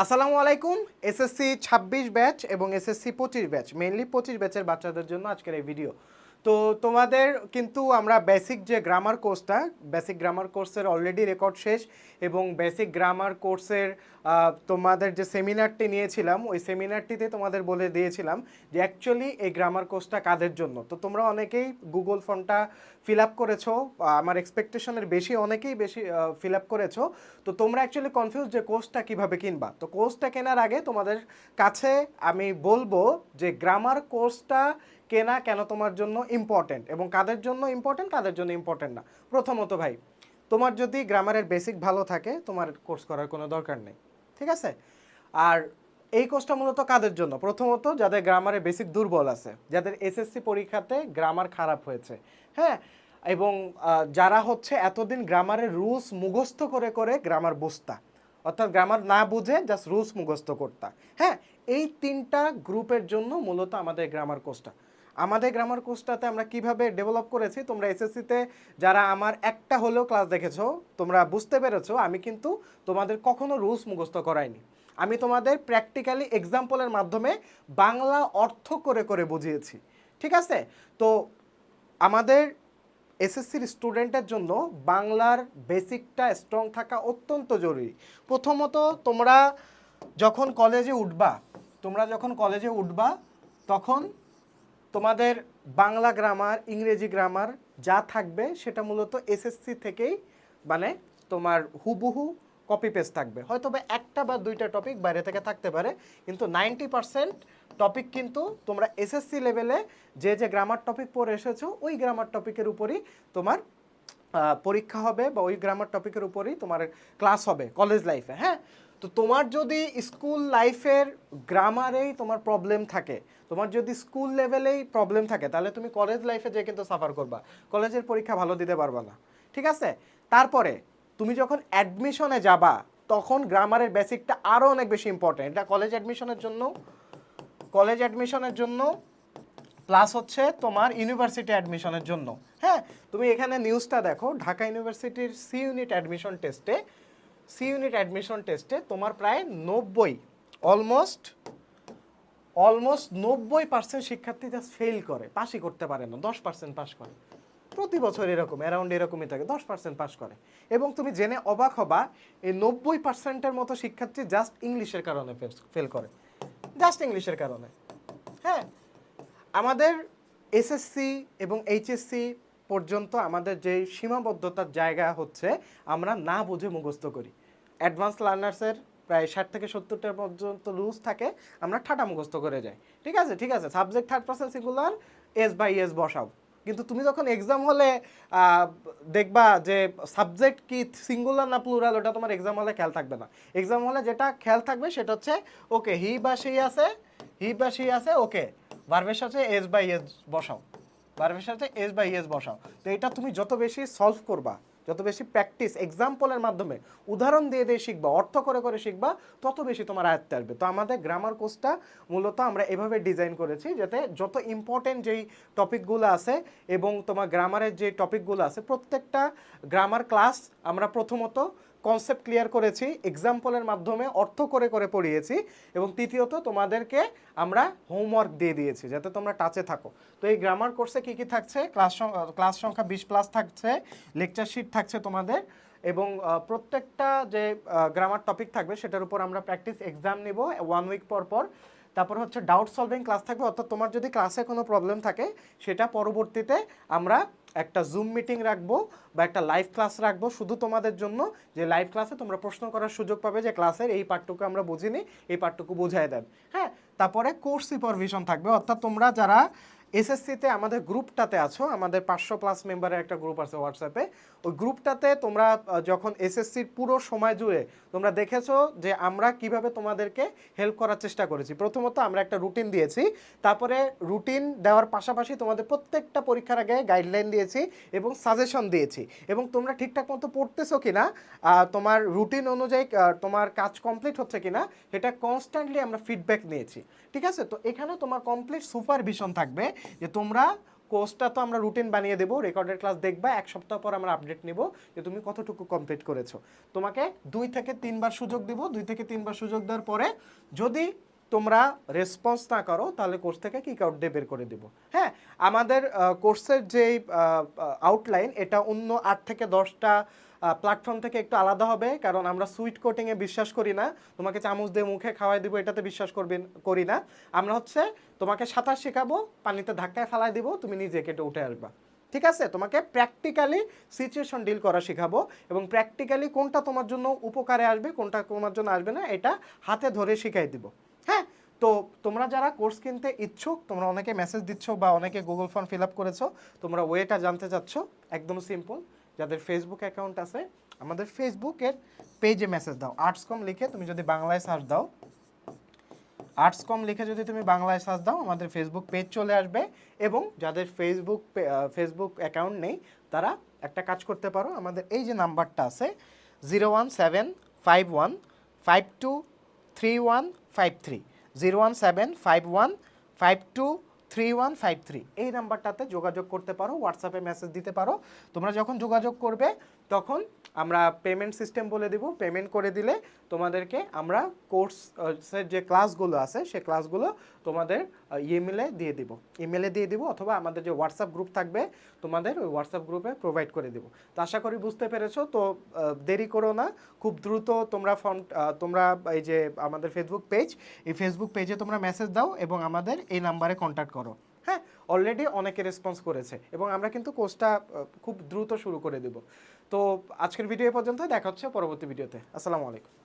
আসসালামু আলাইকুম, এসএসসি ছাব্বিশ ব্যাচ এবং এসএসসি পঁচিশ ব্যাচ মেনলি পঁচিশ ব্যাচের বাচ্চাদের জন্য আজকের এই ভিডিও তো তোমাদের কিন্তু আমরা বেসিক যে গ্রামার কোর্সটা বেসিক গ্রামার কোর্সের অলরেডি রেকর্ড শেষ এবং বেসিক গ্রামার কোর্সের তোমাদের যে সেমিনারটি নিয়েছিলাম, ওই সেমিনারটিতে তোমাদের বলে দিয়েছিলাম যে অ্যাকচুয়ালি এই গ্রামার কোর্সটা কাদের জন্য। তো তোমরা অনেকেই গুগল ফর্মটা ফিল আপ করেছ আমার এক্সপেকটেশনের বেশি অনেকেই বেশি ফিল আপ করেছ। তো তোমরা অ্যাকচুয়ালি কনফিউজ যে কোর্সটা কীভাবে কিনবা। তো কোর্সটা কেনার আগে তোমাদের কাছে আমি বলব যে গ্রামার কোর্সটা কেনা কেন তোমার জন্য ইম্পর্টেন্ট এবং কাদের জন্য ইম্পর্টেন্ট কাদের জন্য ইম্পর্টেন্ট না? প্রথমত ভাই, তোমার যদি গ্রামারের বেসিক ভালো থাকে, তোমার কোর্স করার কোনো দরকার নেই, ঠিক আছে? আর এই কোর্সটা মূলত কাদের জন্য? প্রথমত যাদের গ্রামারের বেসিক দুর্বল আছে, যাদের এসএসসি পরীক্ষাতে গ্রামার খারাপ হয়েছে হ্যাঁ? এবং যারা হচ্ছে এতদিন গ্রামারের রুলস মুখস্থ করে করে গ্রামার বুঝতা, অর্থাৎ গ্রামার না বুঝে জাস্ট রুলস মুখস্থ করতা হ্যাঁ? এই তিনটা গ্রুপের জন্য মূলত আমাদের গ্রামার কোর্সটা আমাদের গ্রামার কোর্সটাতে আমরা কীভাবে ডেভেলপ করেছি, তোমরা এসএসসিতে যারা আমার একটা হলেও ক্লাস দেখেছ, তোমরা বুঝতে পেরেছ, আমি কিন্তু তোমাদের কখনো রুলস মুখস্থ করাইনি। আমি তোমাদের প্র্যাকটিক্যালি এক্সাম্পলের মাধ্যমে বাংলা অর্থ করে করে বুঝিয়েছি, ঠিক আছে? তো আমাদের এসএসসির স্টুডেন্টের জন্য বাংলার বেসিকটা স্ট্রং থাকা অত্যন্ত জরুরি। প্রথমত তোমরা যখন কলেজে উঠবা, তোমরা যখন কলেজে উঠবা, তখন তোমাদের বাংলা গ্রামার ইংরেজি গ্রামার যা থাকবে সেটা মূলত এসএসসি থেকেই মানে তোমার হুবহু কপি পেস্ট থাকবে। হয়তো বা একটা বা দুইটা টপিক বাইরে থেকে থাকতে পারে, কিন্তু নাইনটি পার্সেন্ট টপিক কিন্তু তোমরা এসএসসি লেভেলে যে যে গ্রামার টপিক পড়ে এসেছ, ওই গ্রামার টপিকের উপরই তোমার পরীক্ষা হবে বা ওই গ্রামার টপিকের উপরই তোমার ক্লাস হবে কলেজ লাইফে হ্যাঁ? তো তোমার যদি স্কুল লাইফের গ্রামারেই তোমার প্রবলেম থাকে, তোমার যদি স্কুল লেভেলেই প্রবলেম থাকে, তাহলে তুমি কলেজ লাইফে যে কিন্তু সাফার করবা। কলেজের পরীক্ষা ভালো দিতে পারবা না। ঠিক আছে? তারপরে তুমি যখন অ্যাডমিশনে যাবা, তখন গ্রামারের বেসিকটা আরও অনেক বেশি ইম্পর্টেন্ট এটা কলেজ অ্যাডমিশনের জন্য কলেজ অ্যাডমিশনের জন্য প্লাস হচ্ছে তোমার ইউনিভার্সিটি অ্যাডমিশনের জন্য। হ্যাঁ? তুমি এখানে নিউজটা দেখো, ঢাকা ইউনিভার্সিটির সি ইউনিট অ্যাডমিশন টেস্টে সি ইউনিট অ্যাডমিশন টেস্টে তোমার প্রায় নব্বই, অলমোস্ট অলমোস্ট নব্বই পার্সেন্ট শিক্ষার্থী জাস্ট ফেল করে পাসই করতে পারে না, দশ পার্সেন্ট পাস করে। প্রতি বছর এরকম অ্যারাউন্ড এরকমই থাকে, দশ পার্সেন্ট পাস করে। এবং তুমি জেনে অবাক হবা, এই নব্বই পার্সেন্টের মতো শিক্ষার্থী জাস্ট ইংলিশের কারণে ফেল করে। জাস্ট ইংলিশের কারণে। হ্যাঁ? আমাদের এসএসসি এবং এইচএসসি পর্যন্ত আমাদের যে সীমাবদ্ধতার জায়গা হচ্ছে, আমরা না বুঝে মুখস্থ করি। অ্যাডভান্স লার্নার্সের প্রায় ষাট থেকে সত্তরটা পর্যন্ত রুলস থাকে, আমরা ঠাটা মুখস্থ করে যাই। ঠিক আছে? ঠিক আছে? Subject third person singular S by S বসাও। কিন্তু তুমি যখন এক্সাম হলে দেখবা যে সাবজেক্ট কি সিঙ্গুলার না প্লুরাল ওটা তোমার এক্সাম হলে খেয়াল থাকবে না। এক্সাম হলে যেটা খেয়াল থাকবে সেটা হচ্ছে ওকে হি বা সেই আছে হি বা সেই আছে ওকে ভার্বের সাথে এস বাই এস বসাও। ভার্বের সাথে এস বাই এস বসাও। তো এটা তুমি যত বেশি সলভ করবা, যত বেশি প্র্যাকটিস এক্সাম্পলের মাধ্যমে উদাহরণ দিয়ে দিয়ে শিখবা, অর্থ করে করে শিখবা, তত বেশি তোমার আয়ত্তে আসবে। তো আমাদের গ্রামার কোর্সটা মূলত আমরা এভাবে ডিজাইন করেছি যাতে যত ইম্পর্টেন্ট যেই টপিকগুলো আছে এবং তোমার গ্রামারের যে টপিকগুলো আছে, প্রত্যেকটা গ্রামার ক্লাস আমরা প্রথমত কনসেপ্ট ক্লিয়ার করেছি এক্সাম্পলের মাধ্যমে অর্থ করে করে পড়িয়েছি এবং তৃতীয়ত তোমাদেরকে আমরা হোমওয়ার্ক দিয়ে দিয়েছি যাতে তোমরা টাচে থাকো। তো এই গ্রামার কোর্সে কি কি থাকছে? ক্লাস ক্লাস সংখ্যা বিশ প্লাস থাকছে লেকচার শিট থাকছে তোমাদের এবং প্রত্যেকটা যে গ্রামার টপিক থাকবে সেটার উপর আমরা প্র্যাকটিস এক্সাম নিব ওয়ান উইক পর পর। তারপর হচ্ছে ডাউট সলভিং ক্লাস থাকবে, অর্থাৎ তোমার যদি ক্লাসে কোনো প্রবলেম থাকে, সেটা পরবর্তীতে আমরা একটা জুম মিটিং রাখব বা একটা লাইভ ক্লাস রাখব শুধু তোমাদের জন্য যে লাইভ ক্লাসে তোমরা প্রশ্ন করার সুযোগ পাবে যে ক্লাসের এই পার্টটুকু আমরা বুঝিনি, এই পার্টটুকু বুঝাই দেন। হ্যাঁ তারপরে কোর্স সুপারভিশন থাকবে। অর্থাৎ তোমরা যারা এসএসসিতে আমাদের গ্রুপটাতে আছো আমাদের পাঁচশো প্লাস মেম্বারের একটা গ্রুপ আছে হোয়াটসঅ্যাপে ওই গ্রুপটাতে তোমরা যখন এসএসসির পুরো সময় জুড়ে তোমরা দেখেছ যে আমরা কীভাবে তোমাদেরকে হেল্প করার চেষ্টা করেছি। প্রথমত আমরা একটা রুটিন দিয়েছি তারপরে রুটিন দেওয়ার পাশাপাশি তোমাদের প্রত্যেকটা পরীক্ষার আগে গাইডলাইন দিয়েছি এবং সাজেশন দিয়েছি। এবং তোমরা ঠিকঠাক মতো পড়তেছো কিনা আহ, তোমার রুটিন অনুযায়ী তোমার কাজ কমপ্লিট হচ্ছে কি না সেটা কনস্ট্যান্টলি আমরা ফিডব্যাক নিয়েছি। ঠিক আছে? তো এখানে তোমার কমপ্লিট সুপারভিশন থাকবে। যে তোমরা কোর্সটা তো আমরা রুটিন বানিয়ে দেবো রেকর্ডেড ক্লাস দেখবা, এক সপ্তাহ পর আমরা আপডেট নেব যে তুমি কতটুকু কমপ্লিট করেছ। তোমাকে দুই থেকে তিনবার সুযোগ দিব, দুই থেকে তিনবার সুযোগ দেওয়ার পরে যদি তোমরা রেসপন্স না করো, তাহলে কোর্স থেকে কিক আউট দিয়ে বের করে দিব। হ্যাঁ আমাদের কোর্সের যেই আউটলাইন এটা অন্য আট থেকে দশটা প্ল্যাটফর্ম থেকে একটু আলাদা হবে, কারণ আমরা সুইট কোটিংয়ে বিশ্বাস করি না। তোমাকে চামচ দিয়ে মুখে খাওয়াই দিব, এটাতে বিশ্বাস করবেন, করি না। আমরা হচ্ছে তোমাকে সাঁতার শেখাবো, পানিতে ধাক্কায় ফেলাই দিব, তুমি নিজে কেটে উঠে আসবা। ঠিক আছে? তোমাকে প্র্যাকটিক্যালি সিচুয়েশন ডিল করা শেখাবো এবং প্র্যাকটিক্যালি কোনটা তোমার জন্য উপকারে আসবে, কোনটা তোমার জন্য আসবে না, এটা হাতে ধরে শিখাই দিব। হ্যাঁ? তো তোমরা যারা কোর্স কিনতে ইচ্ছুক, তোমরা অনেকে মেসেজ দিচ্ছ বা অনেকে গুগল ফর্ম ফিল আপ করেছ, তোমরা ওয়েটা জানতে চাচ্ছ, একদম সিম্পল যাদের ফেসবুক অ্যাকাউন্ট আছে, আমাদের ফেসবুকের পেজে মেসেজ দাও। আর্টস কম লিখে তুমি যদি বাংলায় সার্চ দাও আর্টস কম লিখে যদি তুমি বাংলায় সার্চ দাও, আমাদের ফেসবুক পেজ চলে আসবে এবং যাদের ফেসবুক ফেসবুক অ্যাকাউন্ট নেই, তারা একটা কাজ করতে পারো। আমাদের এই যে নাম্বারটা আছে zero one seven five one five two three one five three zero one seven five one five two three one five three. এই নাম্বারটাতে যোগাযোগ করতে পারো, হোয়াটসঅ্যাপে মেসেজ দিতে পারো। তোমরা যখন যোগাযোগ করবে, তখন আমরা পেমেন্ট সিস্টেম বলে দেবো। পেমেন্ট করে দিলে তোমাদেরকে আমরা কোর্সের যে ক্লাসগুলো আছে, সে ক্লাসগুলো তোমাদের ইমেলে দিয়ে দিব। ইমেলে দিয়ে দিব অথবা আমাদের যে হোয়াটসঅ্যাপ গ্রুপ থাকবে, তোমাদের ওই হোয়াটসঅ্যাপ গ্রুপে প্রোভাইড করে দিব। তো আশা করি বুঝতে পেরেছ, তো দেরি করো না। খুব দ্রুত তোমরা ফর্ম তোমরা এই যে আমাদের ফেসবুক পেজ এই ফেসবুক পেজে তোমরা মেসেজ দাও এবং আমাদের এই নাম্বারে কন্ট্যাক্ট করো। হ্যাঁ অলরেডি অনেকে রেসপন্স করেছে এবং আমরা কিন্তু কোর্সটা খুব দ্রুত শুরু করে দেব। তো, আজকের ভিডিও পর্যন্ত দেখা হচ্ছে পরবর্তী ভিডিওতে আসসালামু আলাইকুম।